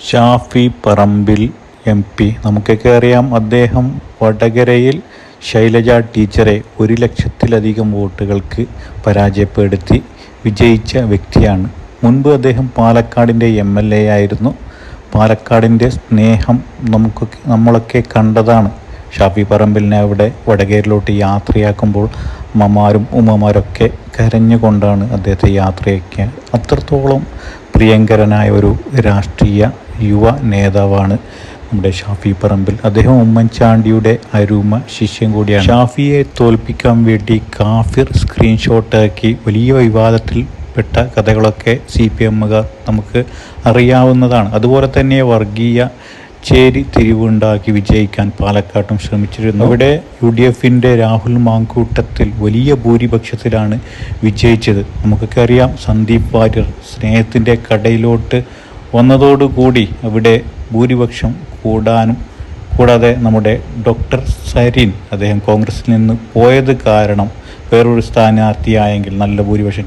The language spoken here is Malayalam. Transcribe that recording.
Shafi Parambil M P. നമുക്കൊക്കെ അറിയാം അദ്ദേഹം വടകരയിൽ ശൈലജ ടീച്ചറെ ഒരു ലക്ഷത്തിലധികം വോട്ടുകൾക്ക് പരാജയപ്പെടുത്തി വിജയിച്ച വ്യക്തിയാണ്. മുൻപ് അദ്ദേഹം പാലക്കാടിന്റെ എം എൽ എ ആയിരുന്നു. പാലക്കാടിന്റെ സ്നേഹം നമുക്കൊക്കെ നമ്മളൊക്കെ കണ്ടതാണ്. ഷാഫി പറമ്പിലിനെ അവിടെ വടകരയിലോട്ട് യാത്രയാക്കുമ്പോൾ അമ്മമാരും ഉമ്മമാരൊക്കെ കരഞ്ഞുകൊണ്ടാണ് അദ്ദേഹത്തെ യാത്രയാക്കിയത് അത്രത്തോളം പ്രിയങ്കരനായ ഒരു രാഷ്ട്രീയ യുവ നേതാവാണ് നമ്മുടെ ഷാഫി പറമ്പിൽ. അദ്ദേഹം ഉമ്മൻചാണ്ടിയുടെ അരുമ ശിഷ്യൻ കൂടിയാണ്. ഷാഫിയെ തോൽപ്പിക്കാൻ വേണ്ടി കാഫിർ സ്ക്രീൻഷോട്ടാക്കി വലിയ വിവാദത്തിൽ പെട്ട കഥകളൊക്കെ സി പി എമ്മുകാർ നമുക്ക് അറിയാവുന്നതാണ്. അതുപോലെ തന്നെ വർഗീയ ചേരി തിരിവുണ്ടാക്കി വിജയിക്കാൻ പാലക്കാട്ടും ശ്രമിച്ചിരുന്നു. അവിടെ യു ഡി എഫിന്റെ രാഹുൽ മാങ്കൂട്ടത്തിൽ വലിയ ഭൂരിപക്ഷത്തിലാണ് വിജയിച്ചത്. നമുക്കൊക്കെ അറിയാം സന്ദീപ് വാര്യർ സ്നേഹത്തിന്റെ കടയിലോട്ട് വന്നതോടുകൂടി അവിടെ ഭൂരിപക്ഷം കൂടാനും കൂടാതെ നമ്മുടെ ഡോക്ടർ സരീൻ അദ്ദേഹം കോൺഗ്രസിൽ നിന്ന് പോയത് കാരണം വേറൊരു സ്ഥാനാർത്ഥിയായെങ്കിൽ നല്ല ഭൂരിപക്ഷം